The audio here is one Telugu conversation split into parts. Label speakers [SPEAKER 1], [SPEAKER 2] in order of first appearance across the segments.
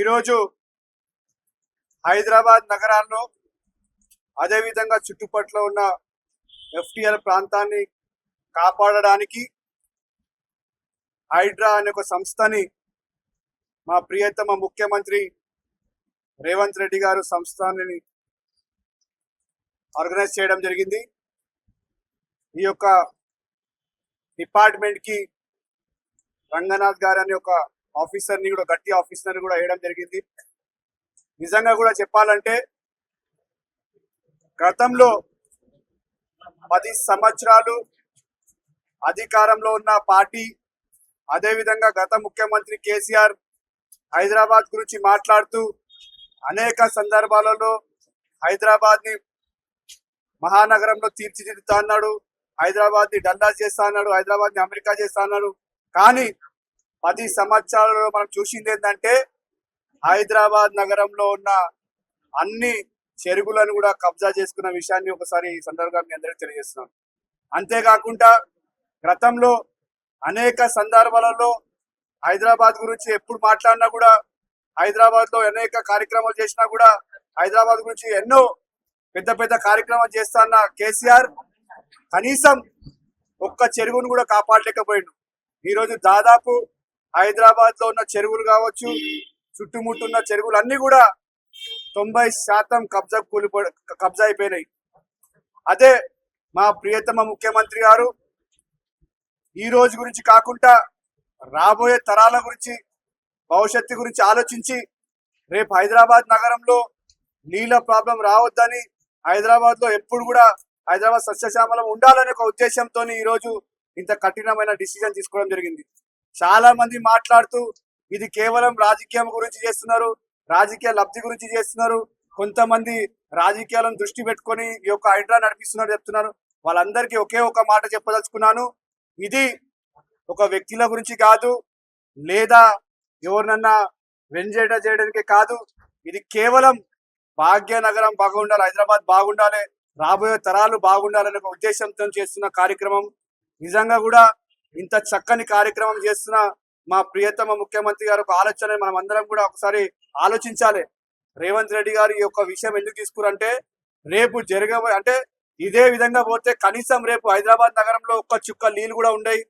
[SPEAKER 1] ఈరోజు హైదరాబాద్ నగరాల్లో అదేవిధంగా చుట్టుపట్ల ఉన్న ఎఫ్టిఆర్ ప్రాంతాన్ని కాపాడడానికి హైడ్రా అనే ఒక సంస్థని మా ప్రియతమ ముఖ్యమంత్రి రేవంత్ రెడ్డి గారు సంస్థని ఆర్గనైజ్ చేయడం జరిగింది. ఈ యొక్క డిపార్ట్మెంట్కి రంగనాథ్ గారు అనే ఒక ఆఫీసర్ని కూడా గట్టి ఆఫీసర్ని కూడా వేయడం జరిగింది. నిజంగా కూడా చెప్పాలంటే గతంలో పది సంవత్సరాలు అధికారంలో ఉన్న పార్టీ అదేవిధంగా గత ముఖ్యమంత్రి కేసీఆర్ హైదరాబాద్ గురించి మాట్లాడుతూ అనేక సందర్భాలలో హైదరాబాద్ని మహానగరంలో తీర్చిదిద్దుతా అన్నాడు హైదరాబాద్ని డల్లా చేస్తా అన్నాడు హైదరాబాద్ని అమెరికా చేస్తా అన్నాడు. కానీ పది సంవత్సరాలలో మనం చూసింది ఏంటంటే హైదరాబాద్ నగరంలో ఉన్న అన్ని చెరువులను కూడా కబ్జా చేసుకున్న విషయాన్ని ఒకసారి ఈ సందర్భంగా మీ అందరికీ తెలియజేస్తున్నాను. అంతేకాకుండా గతంలో అనేక సందర్భాలలో హైదరాబాద్ గురించి ఎప్పుడు మాట్లాడినా కూడా హైదరాబాద్లో అనేక కార్యక్రమాలు చేసినా కూడా హైదరాబాద్ గురించి ఎన్నో పెద్ద పెద్ద కార్యక్రమాలు చేస్తాన్న కేసీఆర్ కనీసం ఒక్క చెరువును కూడా కాపాడలేకపోయిండు. ఈరోజు దాదాపు హైదరాబాద్లో ఉన్న చెరువులు కావచ్చు చుట్టుముట్టున్న చెరువులు అన్ని కూడా తొంభై శాతం కబ్జా కూలిపో కబ్జా అయిపోయినాయి. అదే మా ప్రియతమ ముఖ్యమంత్రి గారు ఈ రోజు గురించి కాకుండా రాబోయే తరాల గురించి భవిష్యత్తు గురించి ఆలోచించి రేపు హైదరాబాద్ నగరంలో నీళ్ళ ప్రాబ్లం రావద్దని హైదరాబాద్లో ఎప్పుడు కూడా హైదరాబాద్ సస్యశ్యామలం ఉండాలనే ఒక ఉద్దేశంతో ఈ రోజు ఇంత కఠినమైన డిసిజన్ తీసుకోవడం జరిగింది. చాలా మంది మాట్లాడుతూ ఇది కేవలం రాజకీయం గురించి చేస్తున్నారు రాజకీయ లబ్ధి గురించి చేస్తున్నారు. కొంతమంది రాజకీయాలను దృష్టి పెట్టుకొని ఈ యొక్క హైడ్రా నడిపిస్తున్నారు చెప్తున్నారు. వాళ్ళందరికీ ఒకే ఒక మాట చెప్పదలుచుకున్నాను. ఇది ఒక వ్యక్తుల గురించి కాదు లేదా ఎవరినన్నా వెంజేట చేయడానికి కాదు ఇది కేవలం భాగ్యనగరం బాగుండాలి హైదరాబాద్ బాగుండాలి రాబోయే తరాలు బాగుండాలనే ఒక ఉద్దేశంతో చేస్తున్న కార్యక్రమం. నిజంగా కూడా ఇంత చక్కని కార్యక్రమం చేస్తున్న మా ప్రియతమ ముఖ్యమంత్రి గారు ఒక ఆలోచన మనం అందరం కూడా ఒకసారి ఆలోచించాలి. రేవంత్ రెడ్డి గారు ఈ యొక్క విషయం ఎందుకు తీసుకురంటే రేపు జరగబోయే అంటే ఇదే విధంగా పోతే కనీసం రేపు హైదరాబాద్ నగరంలో ఒక్క చుక్క నీళ్ళు కూడా ఉండయి.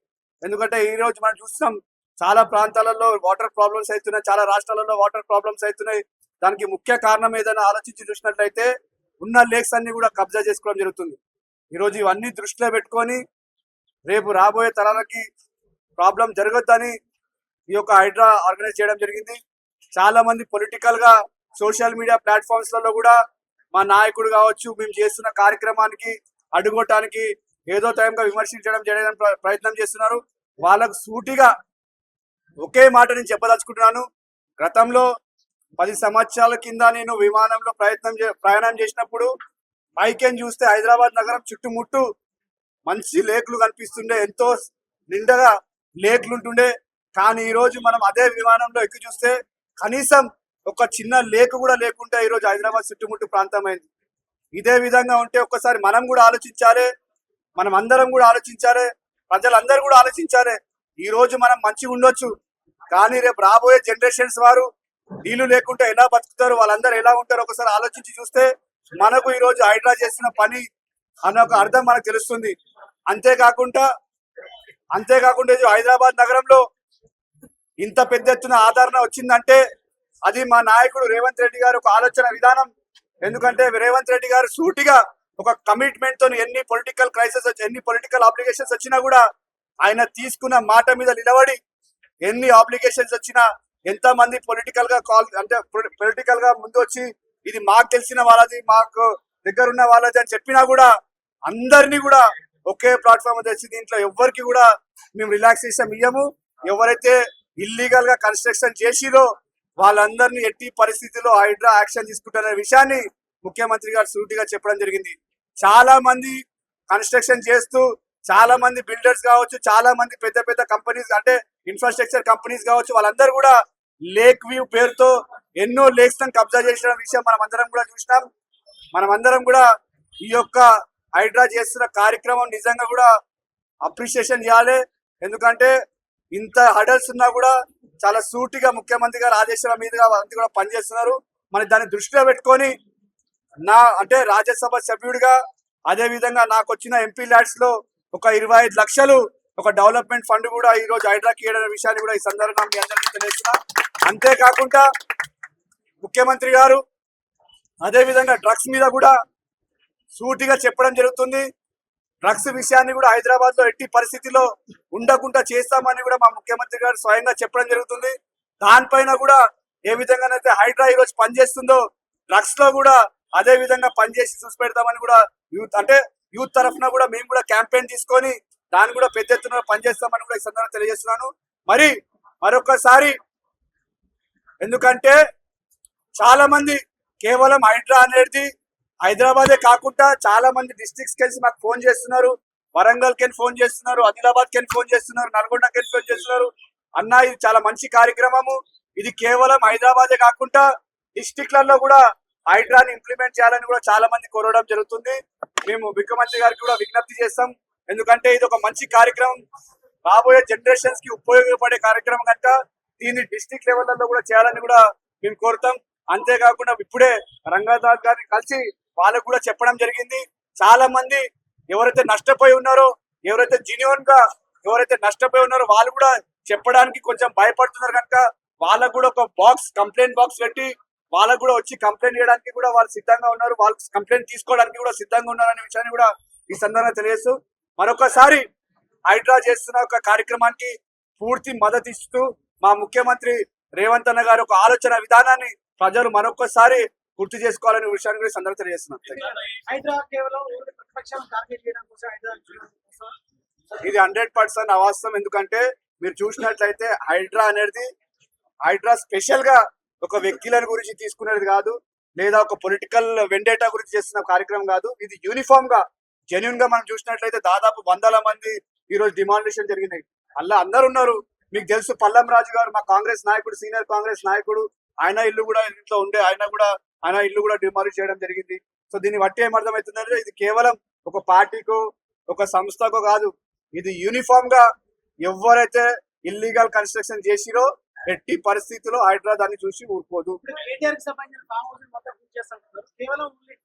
[SPEAKER 1] ఎందుకంటే ఈ రోజు మనం చూస్తున్నాం చాలా ప్రాంతాలలో వాటర్ ప్రాబ్లమ్స్ అవుతున్నాయి చాలా రాష్ట్రాలలో వాటర్ ప్రాబ్లమ్స్ అవుతున్నాయి దానికి ముఖ్య కారణం ఏదైనా ఆలోచించి చూసినట్లయితే ఉన్న లేక్స్ అన్ని కూడా కబ్జా చేసుకోవడం జరుగుతుంది. ఈరోజు ఇవన్నీ దృష్టిలో పెట్టుకొని రేపు రాబోయే తరాలకి ప్రాబ్లం జరగొద్దని ఈ యొక్క హైడ్రా ఆర్గనైజ్ చేయడం జరిగింది. చాలా మంది పొలిటికల్గా సోషల్ మీడియా ప్లాట్ఫామ్స్లలో కూడా మా నాయకుడు కావచ్చు మేము చేస్తున్న కార్యక్రమానికి అడ్డుకోవటానికి ఏదో టైంగా విమర్శించడం చేయడానికి ప్ర- ప్రయత్నం చేస్తున్నారు. వాళ్ళకు సూటిగా ఒకే మాట నేను చెప్పదలుచుకుంటున్నాను. గతంలో పది సంవత్సరాల కింద నేను విమానంలో ప్రయత్నం చే- ప్రయాణం చేసినప్పుడు పైకెన్ చూస్తే హైదరాబాద్ నగరం చుట్టుముట్టు మంచి లేకులు కనిపిస్తుండే ఎంతో నిండగా లేకులు ఉంటుండే. కానీ ఈ రోజు మనం అదే విమానంలో ఎక్కి చూస్తే కనీసం ఒక చిన్న లేక్ కూడా లేకుంటే ఈ రోజు హైదరాబాద్ చుట్టుముట్టు ప్రాంతమైంది. ఇదే విధంగా ఉంటే ఒక్కసారి మనం కూడా ఆలోచించాలి మనం అందరం కూడా ఆలోచించాలి ప్రజలందరూ కూడా ఆలోచించాలి. ఈ రోజు మనం మంచిగా ఉండొచ్చు. కానీ రేపు రాబోయే జనరేషన్స్ వారు నీళ్ళు లేకుంటే ఎలా బతుకుతారు? వాళ్ళందరూ ఎలా ఉంటారు ఒకసారి ఆలోచించి చూస్తే మనకు ఈ రోజు హైడ్రా చేసిన పని అనే ఒక అర్థం మనకు తెలుస్తుంది. అంతేకాకుండా అంతేకాకుండా హైదరాబాద్ నగరంలో ఇంత పెద్ద ఎత్తున ఆదరణ వచ్చిందంటే అది మా నాయకుడు రేవంత్ రెడ్డి గారు ఒక ఆలోచన విధానం. ఎందుకంటే రేవంత్ రెడ్డి గారు సూటిగా ఒక కమిట్మెంట్తో ఎన్ని పొలిటికల్ క్రైసిస్ ఎన్ని పొలిటికల్ అప్లికేషన్స్ వచ్చినా కూడా ఆయన తీసుకున్న మాట మీద నిలబడి ఎన్ని అప్లికేషన్స్ వచ్చినా ఎంత మంది పొలిటికల్గా కాల్ అంటే పొలిటికల్గా ముందు వచ్చి ఇది మాకు తెలిసిన వాళ్ళది మాకు దగ్గర ఉన్న వాళ్ళది అని చెప్పినా కూడా అందరినీ కూడా ఒకే ప్లాట్ఫామ్ తెచ్చి దీంట్లో ఎవరికి కూడా మేము రిలాక్సేషన్ ఇయ్యము. ఎవరైతే ఇల్లీగల్గా కన్స్ట్రక్షన్ చేసిరో వాళ్ళందరినీ ఎట్టి పరిస్థితిలో హైడ్రా యాక్షన్ తీసుకుంటున్న విషయాన్ని ముఖ్యమంత్రి గారు సూటిగా చెప్పడం జరిగింది. చాలా మంది కన్స్ట్రక్షన్ చేస్తూ చాలా మంది బిల్డర్స్ కావచ్చు చాలా మంది పెద్ద పెద్ద కంపెనీస్ అంటే ఇన్ఫ్రాస్ట్రక్చర్ కంపెనీస్ కావచ్చు వాళ్ళందరూ కూడా లేక్ వ్యూ పేరుతో ఎన్నో లేక్స్ కబ్జా చేసిన విషయం మనం అందరం కూడా చూసినాం. మనం అందరం కూడా ఈ యొక్క హైడ్రా చేస్తున్న కార్యక్రమం నిజంగా కూడా అప్రిషియేషన్ చేయాలి. ఎందుకంటే ఇంత హడల్స్ ఉన్నా కూడా చాలా సూటిగా ముఖ్యమంత్రి గారు ఆదేశాల మీదుగా అంతా కూడా పనిచేస్తున్నారు. మరి దాన్ని దృష్టిలో పెట్టుకొని నా అంటే రాజ్యసభ సభ్యుడిగా అదేవిధంగా నాకు వచ్చిన ఎంపీ ల్యాడ్స్లో ఒక ఇరవై ఐదు లక్షలు ఒక డెవలప్మెంట్ ఫండ్ కూడా ఈ రోజు హైడ్రాకి ఇవ్వడం విషయాన్ని కూడా ఈ సందర్భంగా మీ అందరికీ తెలియజేస్తున్నా. అంతేకాకుండా ముఖ్యమంత్రి గారు అదే విధంగా డ్రగ్స్ మీద కూడా సూటిగా చెప్పడం జరుగుతుంది. డ్రగ్స్ విషయాన్ని కూడా హైదరాబాద్లో ఎట్టి పరిస్థితిలో ఉండకుండా చేస్తామని కూడా మా ముఖ్యమంత్రి గారు స్వయంగా చెప్పడం జరుగుతుంది. దానిపైన కూడా ఏ విధంగానైతే హైడ్రా ఈరోజు రోజు పనిచేస్తుందో డ్రగ్స్లో కూడా అదే విధంగా పనిచేసి చూసి పెడతామని కూడా యూత్ అంటే యూత్ తరఫున కూడా మేము కూడా క్యాంపెయిన్ తీసుకొని దాన్ని కూడా పెద్ద ఎత్తున పనిచేస్తామని కూడా ఈ సందర్భంగా తెలియజేస్తున్నాను. మరి మరొకసారి ఎందుకంటే చాలా మంది కేవలం హైడ్రా అనేది హైదరాబాదే కాకుండా చాలా మంది డిస్ట్రిక్ట్స్ కలిసి మాకు ఫోన్ చేస్తున్నారు. వరంగల్కి ఫోన్ చేస్తున్నారు. ఆదిలాబాద్కి ఫోన్ చేస్తున్నారు. నల్గొండకి ఫోన్ చేస్తున్నారు. అన్న ఇది చాలా మంచి కార్యక్రమము. ఇది కేవలం హైదరాబాదే కాకుండా డిస్టిక్లలో కూడా హైడ్రాని ఇంప్లిమెంట్ చేయాలని కూడా చాలా మంది కోరడం జరుగుతుంది. మేము ముఖ్యమంత్రి గారికి కూడా విజ్ఞప్తి చేస్తాం. ఎందుకంటే ఇది ఒక మంచి కార్యక్రమం. రాబోయే జనరేషన్స్కి ఉపయోగపడే కార్యక్రమం కనుక దీన్ని డిస్టిక్ లెవెల్లో కూడా చేయాలని కూడా మేము కోరుతాం. అంతేకాకుండా ఇప్పుడే రంగనాథ్ గారిని కలిసి వాళ్ళకు కూడా చెప్పడం జరిగింది. చాలా మంది ఎవరైతే నష్టపోయి ఉన్నారో ఎవరైతే జెన్యున్గా ఎవరైతే నష్టపోయి ఉన్నారో వాళ్ళు కూడా చెప్పడానికి కొంచెం భయపడుతున్నారు కనుక వాళ్ళకు కూడా ఒక బాక్స్ కంప్లైంట్ బాక్స్ పెట్టి వాళ్ళకు కూడా వచ్చి కంప్లైంట్ చేయడానికి కూడా వాళ్ళు సిద్ధంగా ఉన్నారు. వాళ్ళు కంప్లైంట్ తీసుకోవడానికి కూడా సిద్ధంగా ఉన్నారు అనే విషయాన్ని కూడా ఈ సందర్భంగా తెలియజేస్తూ మరొకసారి హైడ్రా చేస్తున్న ఒక కార్యక్రమానికి పూర్తి మద్దతు ఇస్తూ మా ముఖ్యమంత్రి రేవంత్ అన్న గారి ఒక ఆలోచన విధానాన్ని ప్రజలు మరొకసారి గుర్తు చేసుకోవాలనే విషయాన్ని కూడా ఈ సందర్భంగా తెలియజేస్తున్నాం. ఇది హండ్రెడ్ పర్సెంట్ అవాస్తవం. ఎందుకంటే మీరు చూసినట్లయితే హైడ్రా అనేది హైడ్రా స్పెషల్గా ఒక వ్యక్తుల గురించి తీసుకునేది కాదు లేదా ఒక పొలిటికల్ వెండేటా గురించి చేస్తున్న కార్యక్రమం కాదు. ఇది యూనిఫామ్గా జెన్యున్గా మనం చూసినట్లయితే దాదాపు వందల మంది ఈ రోజు డిమాండేషన్ జరిగినాయి. అలా అందరు ఉన్నారు. మీకు తెలుసు పల్లం రాజు గారు మా కాంగ్రెస్ నాయకుడు సీనియర్ కాంగ్రెస్ నాయకుడు. ఆయన ఇల్లు కూడా ఇంట్లో ఉండే ఆయన కూడా ఆయన ఇల్లు కూడా డిమాలిష్ చేయడం జరిగింది. సో దీన్ని బట్టి ఏమర్థమవుతుందంటే ఇది కేవలం ఒక పార్టీకో ఒక సంస్థకో కాదు. ఇది యూనిఫామ్గా ఎవరైతే ఇల్లీగల్ కన్స్ట్రక్షన్ చేసిరో ఎట్టి పరిస్థితిలో హైడ్రా దాన్ని చూసి ఊరుకోదు.
[SPEAKER 2] వాళ్ళే.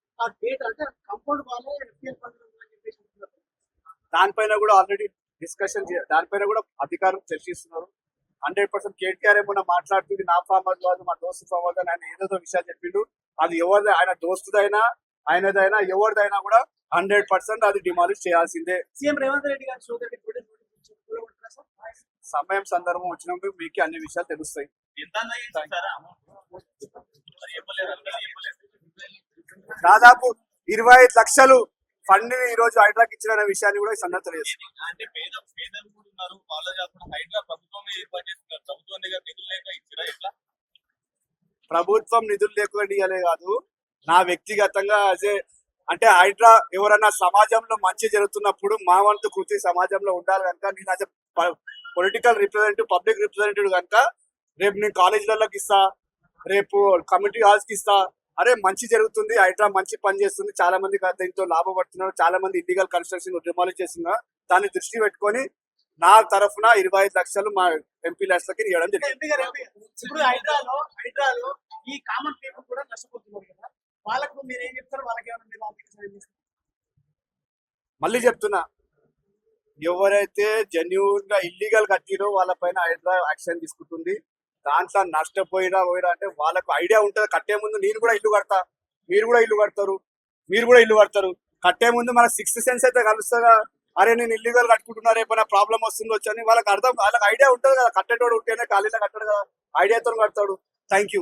[SPEAKER 1] దానిపైన కూడా ఆల్రెడీ డిస్కషన్ దానిపైన కూడా అధికారులు చర్చిస్తున్నారు. హండ్రెడ్ పర్సెంట్ కేటీఆర్ ఏమన్నా మాట్లాడుతుంది నా ఫామ్ కాదు మా దోస్తు ఫామ్ అని ఆయన ఏదేదో విషయాలు చెప్పిండు. అది ఎవరిది? ఆయన దోస్తుదైనా ఆయనదైనా ఎవరిదైనా కూడా హండ్రెడ్ పర్సెంట్ అది డిమాలిష్ చేయాల్సిందే.
[SPEAKER 2] సీఎం రేవంత్ రెడ్డి గారు
[SPEAKER 1] సమయం సందర్భం వచ్చినప్పుడు మీకు అన్ని విషయాలు తెలుస్తాయి. దాదాపు ఇరవై ఐదు లక్షలు ఫండ్ ఈ రోజు హైడ్రాకి ఇచ్చిన విషయాన్ని కూడా ఈ సందర్భంగా తెలియజేస్తుంది
[SPEAKER 3] ప్రభుత్వం నిధులు
[SPEAKER 1] లేకుండా ఇవ్వలే కాదు. నా వ్యక్తిగతంగా అదే అంటే హైడ్రా ఎవరన్నా సమాజంలో మంచి జరుగుతున్నప్పుడు మా వంతు కృతి సమాజంలో ఉండాలి కనుక నేను అదే పొలిటికల్ రిప్రజెంటేటివ్ పబ్లిక్ రిప్రజెంటేటివ్ కనుక రేపు నేను కాలేజీలలోకి ఇస్తా రేపు కమిటీ హాల్స్కి ఇస్తా. అరే మంచి జరుగుతుంది హైడ్రా మంచి పని చేస్తుంది. చాలా మంది దీంతో లాభపడుతున్నారు. చాలా మంది ఇల్లీగల్ కన్స్ట్రక్షన్ డిమాలిష్ చేస్తున్నారు. దాన్ని దృష్టి పెట్టుకొని నా తరఫున ఇరవై ఐదు లక్షలు మా ఎంపీ లక్షలకి ఇవ్వడం జరిగింది.
[SPEAKER 2] ఇప్పుడు హైడ్రాలో హైడ్రాలో ఈ కామన్ పీపుల్ కూడా నష్టపోతున్నారు కదా వాళ్ళకు మీరు ఏం చెప్తారు? వాళ్ళకి ఏమైనా మీరు ఆర్థిక సాయం చేస్తారు?
[SPEAKER 1] మళ్ళీ చెప్తున్నా ఎవరైతే జెన్యున్గా ఇల్లీగల్ కట్టిరో వాళ్ళపైన హైడ్రా యాక్షన్ తీసుకుంటుంది. దాంట్లో నష్టపోయినా పోయినా అంటే వాళ్ళకు ఐడియా ఉంటుంది. కట్టే ముందు నేను కూడా ఇల్లు కడతా. మీరు కూడా ఇల్లు కడతారు. మీరు కూడా ఇల్లు కడతారు. కట్టే ముందు మన సిక్స్త్ సెన్స్ అయితే కలుస్తుందా? అరే నేను ఇల్లీగల్ కట్టుకుంటున్నారు ఏమైనా ప్రాబ్లం వస్తుందో అని వాళ్ళకి అర్థం వాళ్ళకి ఐడియా ఉంటుంది కదా కట్టేటోడు ఉంటేనే ఖాళీలో కట్టడు కదా. ఐడియాతో కడతాడు. Thank you